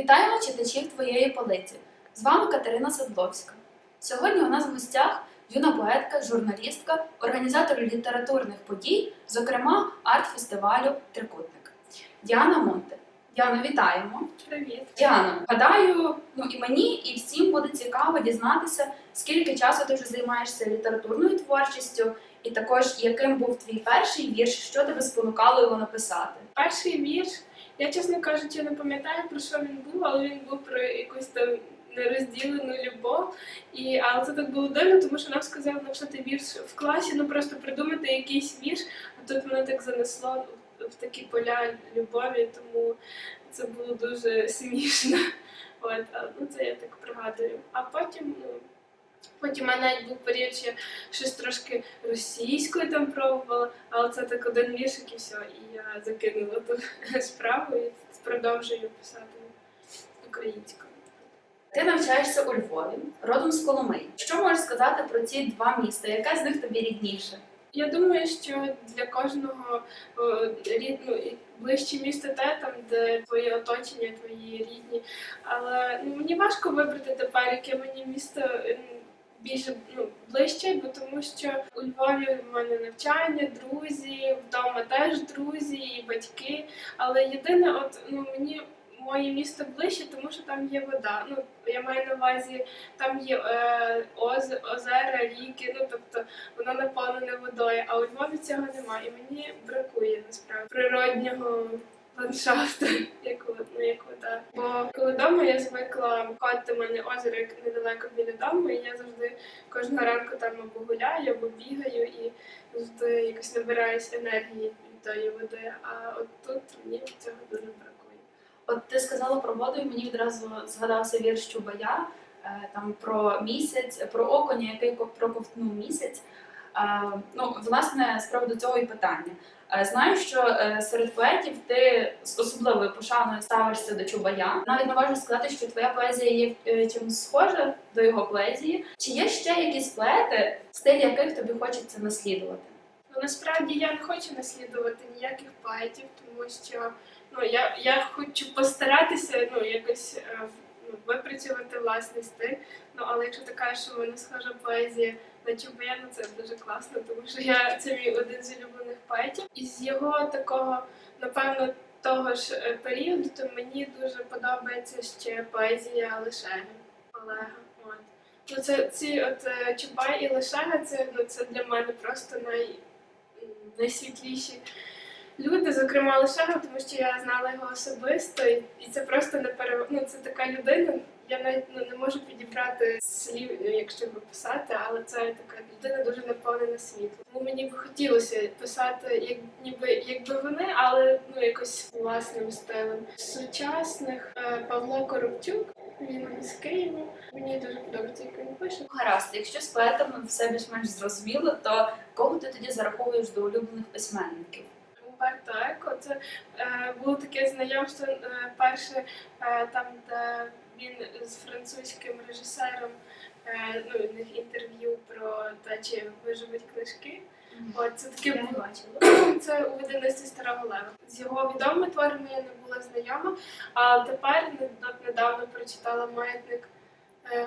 Вітаємо читачів твоєї полиці. З вами Катерина Садловська. Сьогодні у нас в гостях юна поетка, журналістка, організатор літературних подій, зокрема арт-фестивалю Трикутник Діана Монте. Діано, вітаємо! Привіт. Діано, гадаю, ну і мені, і всім буде цікаво дізнатися, скільки часу ти вже займаєшся літературною творчістю, і також яким був твій перший вірш, що тебе спонукало його написати. Перший вірш. Я, чесно кажучи, не пам'ятаю про що він був, але він був про якусь там нерозділену любов. І, але це так було дивно, тому що нам сказали написати вірш в класі, ну просто придумати якийсь вірш, а тут мене так занесло в такі поля любові, тому це було дуже смішно. От, ну це я так пригадую. А потім, ну. Потім у мене навіть був період, що щось трошки російською там пробувала, але це так один віршик і все, і я закинула ту справу і продовжую писати українською. Ти навчаєшся у Львові, родом з Коломиї. Що можеш сказати про ці два міста? Яке з них тобі рідніше? Я думаю, що для кожного о, рід, ну, і ближче місто те, там, де твоє оточення, твої рідні. Але ну, мені важко вибрати тепер, яке мені місто більше ну, ближче, бо тому що у Львові в мене навчання, друзі, вдома теж друзі і батьки. Але єдине, от ну мені. Моє місто ближче, тому що там є вода. Ну я маю на увазі, там є е, оз, озера, ріки. Ну тобто воно наповнене водою, а у Львові цього немає. І мені бракує насправді природнього ландшафту, як вода. Бо коли вдома я звикла ходити, в мене озеро недалеко біля дому, і я завжди кожного ранку там або гуляю, або бігаю і завжди якось набираюсь енергії від тої води. А от тут мені цього дуже бракує. От ти сказала про воду, і мені відразу згадався вірш Чубая, е, там про місяць, про окуня, який ко- проковтнув місяць. Е, Ну, власне, з приводу цього і питання. Е, Знаю, що е, серед поетів ти з особливою пошаною ставишся до Чубая. Навіть не можу сказати, що твоя поезія є чимось схожа до його поезії. Чи є ще якісь поети, стиль яких тобі хочеться наслідувати? Ну насправді я не хочу наслідувати ніяких поетів, тому що ну я, я хочу постаратися ну якось ну, випрацювати власний стиль. Ну але якщо ти кажеш, що мене схожа поезія на Чубая, на це дуже класно, тому що я це мій один з улюблених поетів. І з його такого, напевно, того ж е, періоду, то мені дуже подобається ще поезія Лишеги Олега. От. Ну, це ці от е, Чубай і Лишега, це ну це для мене просто най, найсвітліші люди, зокрема Лишега, тому що я знала його особисто, і, це просто не пере... ну, це така людина. Я навіть ну, не можу підібрати слів, ну, якщо б писати, але це така людина дуже наповнена світлом. Тому мені б хотілося писати, як ніби якби вони, але ну якось власним стилем. Сучасних е, Павло Коробчук, він з Києва. Мені дуже подобається, як він пише. Гаразд, якщо з поетами все більш-менш зрозуміло, то кого ти тоді зараховуєш до улюблених письменників? Умберто Еко. Це е, було таке знайомство е, перше, е, там, де він з французьким режисером е, ну, в них інтерв'ю про те, чи виживуть книжки. От це таке Я не бачила. Це у видавництві старого лева. З його відомими творами я не була знайома, а тепер недавно прочитала маятник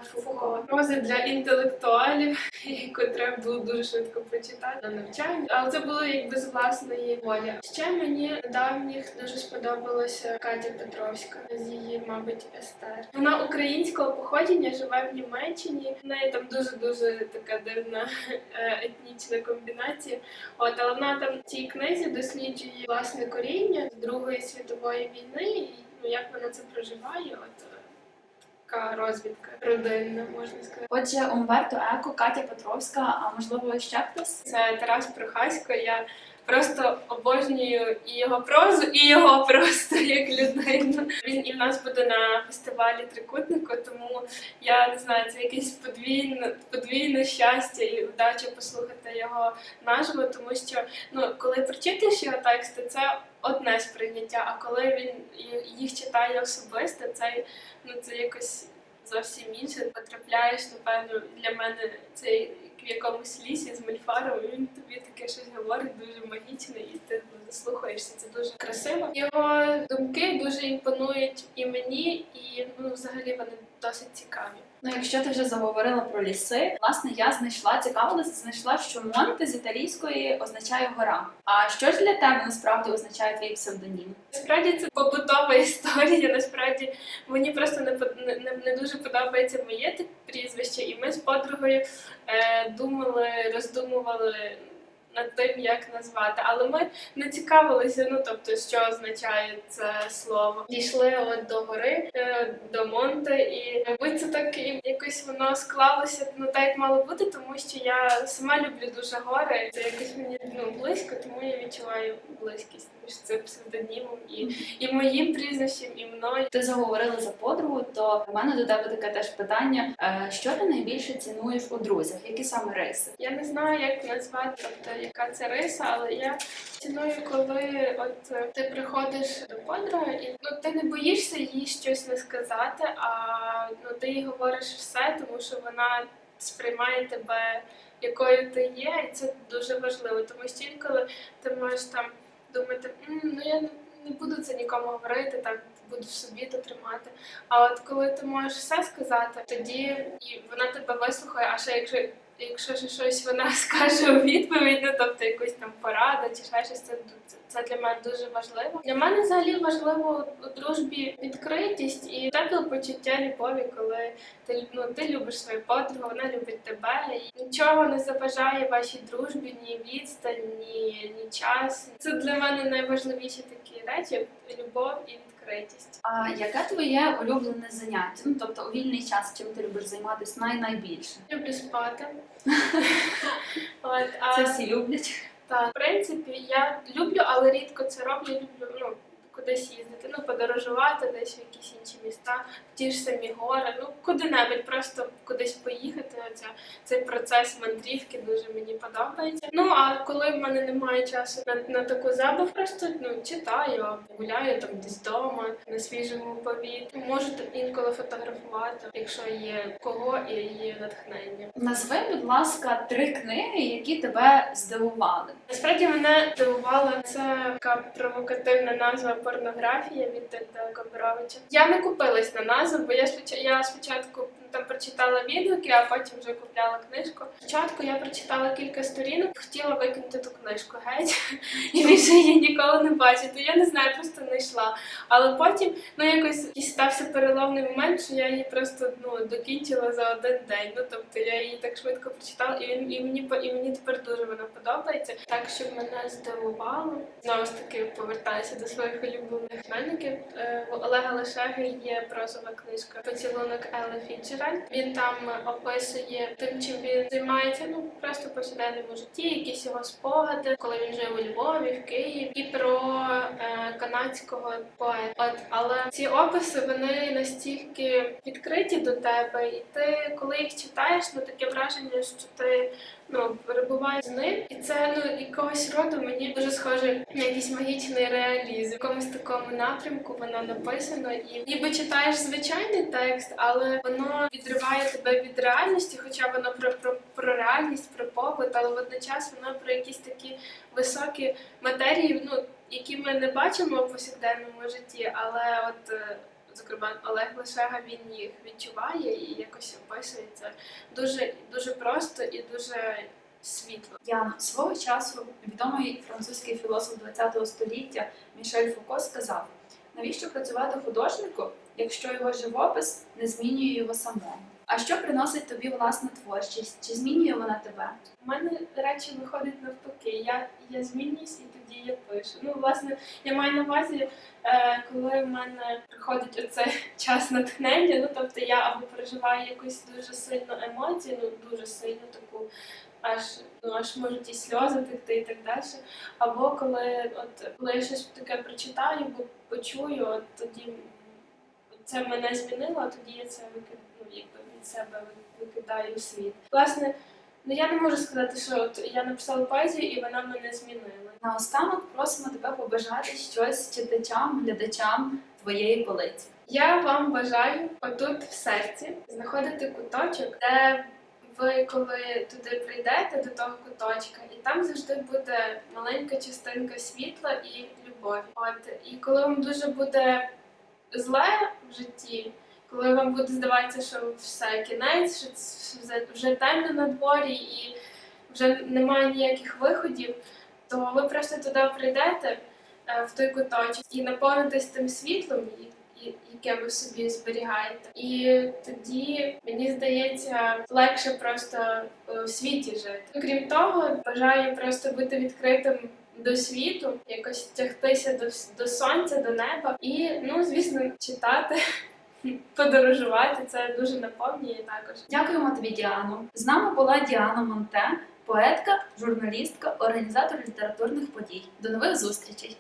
Фуко. Прози для інтелектуалів, яку треба було дуже швидко прочитати на навчанні. Але це було якби з власної волі. Ще мені недавніх дуже сподобалася Катя Петровська з її, мабуть, естер. Вона українського походження, живе в Німеччині. В неї там дуже дуже така дивна е, етнічна комбінація. От, але вона там в цій книзі досліджує власне коріння з Другої світової війни, і ну, як вона це проживає. От така розвідка родинна, можна сказати. Отже, Умберто Еко, Катя Петровська, а можливо ще хтось? Це Тарас Прохасько. Я просто обожнюю і його прозу, і його просто як людину. Він і в нас буде на фестивалі трикутнику, тому я не знаю, це якесь подвійне, подвійне щастя і вдача послухати його наживо, тому що ну, коли прочитаєш його тексти, це одне сприйняття, а коли він їх читає особисто, це, ну, це якось зовсім інше. Потрапляєш, напевно, для мене це в якомусь лісі з мольфаром, і він тобі таке щось говорить дуже магічне, і ти заслухаєшся. Це дуже красиво. Його думки дуже імпонують і мені, і ну, взагалі вони досить цікаві. Ну, якщо ти вже заговорила про ліси, власне, я знайшла цікавилася, знайшла, що Монте з італійської означає гора. А що ж для тебе насправді означає твій псевдонім? Насправді це побутова історія. Насправді мені просто не, не, не дуже подобається моє прізвище, і ми з подругою е, думали, роздумували над тим, як назвати. Але ми не цікавилися, ну тобто, що означає це слово. Дійшли от до гори, е, до Монте, і мабуть, це так і якось воно склалося ну так, як мало бути, тому що я сама люблю дуже гори. Це якось мені ну близько, тому я відчуваю близькість між цим псевдонімом і, і моїм прізвищем, і мною. Ти заговорила за подругу, то в мене до тебе таке теж питання: Е, що ти найбільше цінуєш у друзях? Які саме риси? Я не знаю, як назвати, тобто яка це риса, але я ціную, коли от е, ти приходиш до подруги, і ну ти не боїшся їй щось не сказати, а ну ти їй говориш все, тому що вона сприймає тебе якою ти є, і це дуже важливо. Тому що інколи ти можеш там думати, «М, ну я не, буду це нікому говорити, так буду собі то тримати. А от коли ти можеш все сказати, тоді і вона тебе вислухає, а ще якщо. Якщо ж щось вона скаже у відповідь, ну тобто якусь там пораду чи ще щось, це, це, для мене дуже важливо. Для мене взагалі важливо у дружбі відкритість і тепле почуття любові, коли ти ну ти любиш свою подругу, вона любить тебе, і нічого не заважає вашій дружбі, ні відстань, ні, ні час. Це для мене найважливіші такі речі: любов і відкритість. А яке твоє улюблене заняття? Ну тобто у вільний час, чим ти любиш займатися най найбільше? Люблю спати. От, а... Це всі люблять. Так, в принципі, я люблю, але рідко це роблю. Люблю ну, кудись їздити, ну, подорожувати десь в якісь інші міста, в ті ж самі гори, ну куди-небудь, просто кудись поїхати. Оця, цей процес мандрівки дуже мені подобається. Ну а коли в мене немає часу на, на таку забав, просто ну, читаю, гуляю там десь вдома, на свіжому повітрі. Можу там інколи фотографувати, якщо є кого і є натхнення. Назви, будь ласка, три книги, які тебе здивували. Насправді мене здивувала ця така провокативна назва порнографія від Тета Кобровича. Я не купилась на назву, бо я я спочатку там прочитала відгуки, а потім вже купляла книжку. Спочатку я прочитала кілька сторінок, хотіла викинути ту книжку геть і більше її ніколи не бачити. Я не знаю, просто не йшла. Але потім ну якось і стався переломний момент, що я її просто ну докінчила за один день. Ну тобто я її так швидко прочитала, і, і мені і мені тепер дуже вона подобається. Так, щоб мене здивувало. Знову ж таки повертаюся до своїх улюблених письменників. Е, У Олега Лешеги є прозова книжка Поцілунок Елли Фіджеральд. Він там описує тим, чим він займається, ну просто в повсякденному житті, якісь його спогади, коли він жив у Львові, в Києві, і про е, канадського поета. От, але ці описи вони настільки відкриті до тебе, і ти, коли їх читаєш, ну таке враження, що ти ну перебуваєш з ним, і це ну якогось роду мені дуже схоже на якийсь магічний реалізм. В якомусь такому напрямку воно написано, і ніби читаєш звичайний текст, але воно відриває тебе від реальності, хоча воно про, про, про реальність, про побут, але водночас воно про якісь такі високі матерії, ну які ми не бачимо в повсякденному житті, але от. Зокрема, Олег Лишега, він їх відчуває і якось описує це дуже дуже просто і дуже світло. Яна, свого часу відомий французький філософ ХХ століття Мішель Фуко сказав: навіщо працювати художнику, якщо його живопис не змінює його самого? А що приносить тобі власна творчість? Чи змінює вона тебе? У мене речі виходить навпаки. Я, я змінююсь і тоді я пишу. Ну, власне, я маю на увазі, е, коли в мене приходить оцей час натхнення, ну тобто я або переживаю якусь дуже сильну емоцію, ну дуже сильну таку. Аж ну аж можуть і сльози текти і так далі. Або коли от коли я щось таке прочитаю, бо почую, от тоді це мене змінило, тоді я це викид, ну, якби від себе викидаю у світ. Власне, ну я не можу сказати, що от я написала поезію і вона мене змінила. Наостанок просимо тебе побажати щось читачам, глядачам твоєї полиці. Я вам бажаю отут в серці знаходити куточок, де ви коли туди прийдете до того куточка, і там завжди буде маленька частинка світла і любові. От і коли вам дуже буде зле в житті, коли вам буде здаватися, що все кінець, що вже- темно на дворі і вже немає ніяких виходів, то ви просто туди прийдете е, в той куточок і наповнитесь тим світлом, яке ви собі зберігаєте. І тоді мені здається легше просто е, в світі жити. Крім того, бажаю просто бути відкритим. До світу, якось тягтися до, до сонця, до неба, і ну звісно, читати, подорожувати це дуже наповнює також. Дякуємо тобі, Діано. З нами була Діана Монте, поетка, журналістка, організатор літературних подій. До нових зустрічей!